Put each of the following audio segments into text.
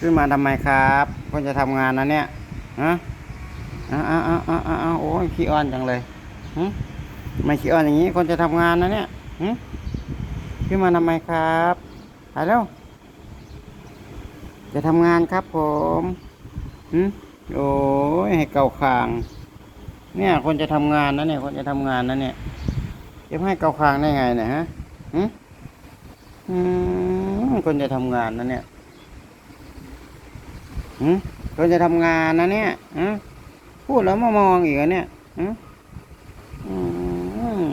ขึ้นมาทำไมครับคนจะทำงานนะเนี่ยฮะอ้าวอ้าวอ้าวอ้าวอ้าวโอ้ยขี้อ้อนจังเลยหึไม่ขี้อ้อนอย่างนี้คนจะทำงานนะเนี่ยหึขึ้นมาทำไมครับไปแล้วจะทำงานครับผมหึโอ้ยให้เก่าคาง เนี่ยคนจะทำงานนะเนี่ยคนจะทำงานนะเนี่ยจะให้เกาคางได้ไงเนี่ยฮะหึอืมคนจะทำงานนะเนี่ย หืมคนจะทำงานนะเนี่ยพูดแล้วมามองอีกเหรอเนี่ยฮะอืม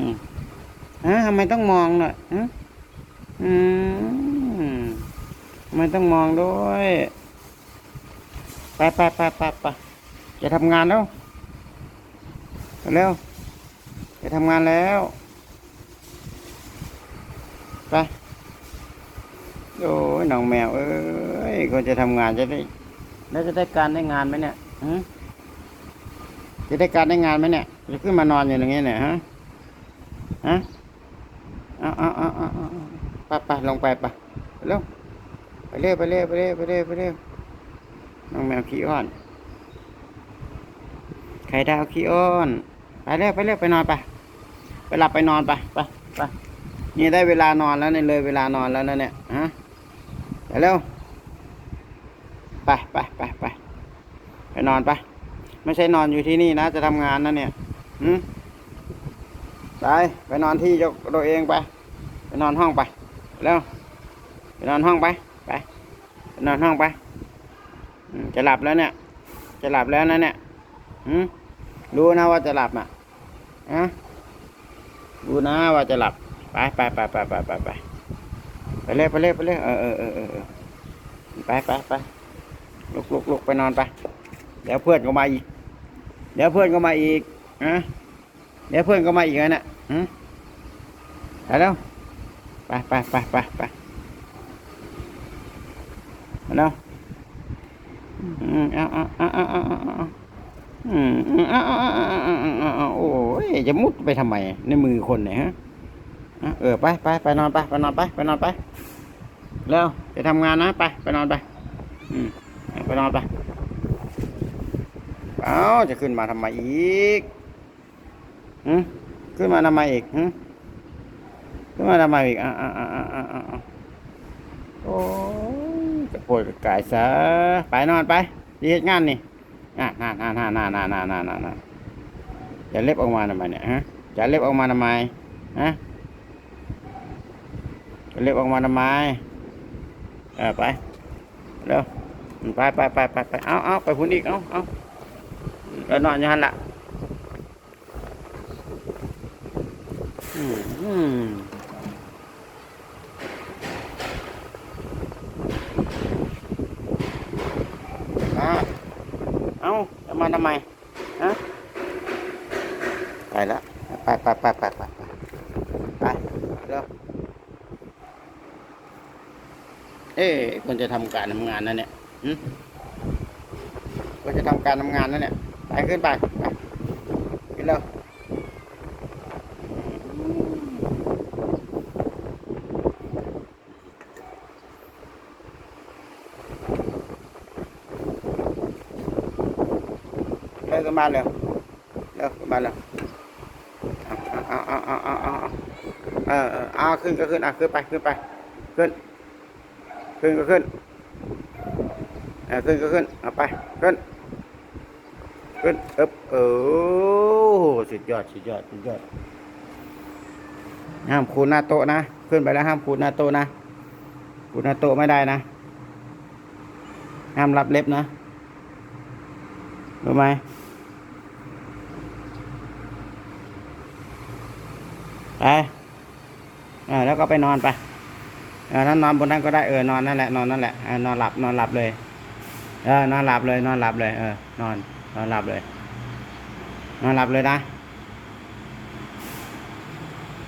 ฮะทำไมต้องมองน่ะฮะอืมทำไมต้องมองด้วยไปไปไปไปไปจะทำงานแล้วเร็วจะทำงานแล้วไปโอ้ยน้องแมวเอ้ยคนจะทำงานจะได้ แล้วจะได้การได้งานไหมเนี่ยจะได้การได้งานไหมเนี่ยจะขึ้นมานอนอยู่อย่างเงี้ยเนี่ยฮะฮะเอาเอาเอาเอาเอาไปไปลงไปไปเร็วไปเร็วไปเร็วไปเร็วไปเร็วไปเร็วน้องแมวขี้อ้อนไข่ดาวขี้อ้อนไปเร็วไปเร็วไปนอนไปไปหลับไปนอนไปไปไปนี่ได้เวลานอนแล้วเนี่ยเลยเวลานอนแล้วนะเนี่ยฮะไปเร็ว ไปไปไปไปไปนอนไป ไม่ใช่นอนอยู่ที่นี่นะ จะทำงานนะเนี่ยหืมไปไปนอนที่ตัวเองไป ไปนอนห้องไปแล้วไปนอนห้องไปไปไปนอนห้องไปจะหลับแล้วเนี่ย จะหลับแล้วนะเนี่ยหืมรู้นะว่าจะหลับอะอะรู้นะว่าจะหลับไปไปไปไปไปไปไปไปเลยไปเลยไปเลยเออเออเออเออเออไปไปไป ลุกลุกลุกไปนอนไป เดี๋ยวเพื่อนก็มาอีก เดี๋ยวเพื่อนก็มาอีกนะเดี๋ยวเพื่อนก็มาอีกนะเนี่ยไปแล้วไปไปไปไปไปแล้วอืมเอาเอาเอาเอาเอาเอาอาอืมอาเอาเอาเอาเอาเอาเอาโอ้ยจะมุดไปทำไมในมือคนเนี่ยฮะเออไปไปไปนอนไปไปนอนไปไปนอนไปแล้วจะทำงานนะไปไปนอนไป อืม ไปนอนไปเอาจะขึ้นมาทำไมอีกหืมขึ้นมาทำไมอีกหืมขึ้นมาทำไมอีกอ่าอ่าอ่าอ่าอ่าอ่าโอ้ยจะปวดกระกายซะไปนอนไปดีเหตุงานนี่อ่าน่าน่าน่าน่าน่าน่าน่าน่าน่าจะเล็บออกมาทำไมเนี่ยฮะจะเล็บออกมาทำไมฮะจะเล็บออกมาทำไมเออไปเร็ว ไปไปไปไปไปเอาเอาไปพุ่นอีกเอาเอาเออนอนอยู่หันละอืมอืมอะเอาจะมาทำไมฮะไปละไปไปไปไปไปไปไปเร็วเอ๊ะคนจะทำการทำงานนั่นเนี่ย หืมก็จะทำการทำงานนั่นเนี่ยไปขึ้นไปไปขึ้นเร็วเร็วขึ้นมาเร็วเร็วขึ้นมาเร็วเอาเอาเอาเอาเอาเอาเออเออเอาขึ้นก็ขึ้นอะขึ้นไปขึ้นไป ขึ้น ขึ้นก็ขึ้นอ่า ขึ้นก็ขึ้นเอาไปขึ้นขึ้นอึบเออสุดยอดสุดยอดสุดยอดห้ามคูณหน้าโต๊ะนะขึ้นไปแล้วห้ามคูณหน้าโต๊ะนะคูณหน้าโต๊ะไม่ได้นะห้ามรับเล็บนะรู้ไหมไปอ่าแล้วก็ไปนอนไปเออนั่นนอนบนนั้นก็ได้เออนอนนั่นแหละนอนนั่นแหละเออนอนหลับนอนหลับเลย เออนอนหลับเลยนอนหลับเลยเออนอนนอนหลับเลย นอนหลับเลยนะ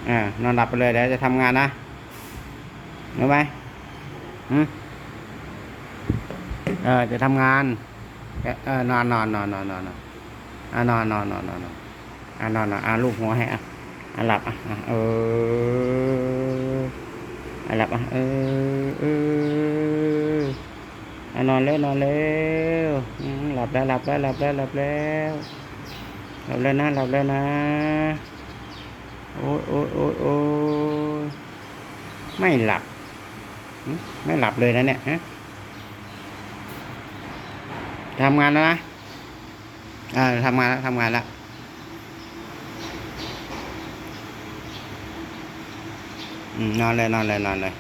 อ่านอนหลับไปเลยเดี๋ยวจะทำงานนะรู้ไหมหืมเออจะทำงานเออนอนนอนนอนนอนนอนนอนนอนนอนนอนนอนนอนอ่านอนนอนอ่าลูกหัวให้อะอะหลับอะเอออะหลับอะเออเออ นอนแล้วนอนแล้วหลับแล้วหลับแล้วหลับแล้วหลับแล้วหลับแล้วนะหลับแล้วนะโอ้ยโอ้ยโอ้ยโอ้ยไม่หลับไม่หลับเลยนะเนี่ยทำงานแล้วนะอ่าทำงานแล้วทำงานแล้วนอนเลยนอนเลยนอนเลย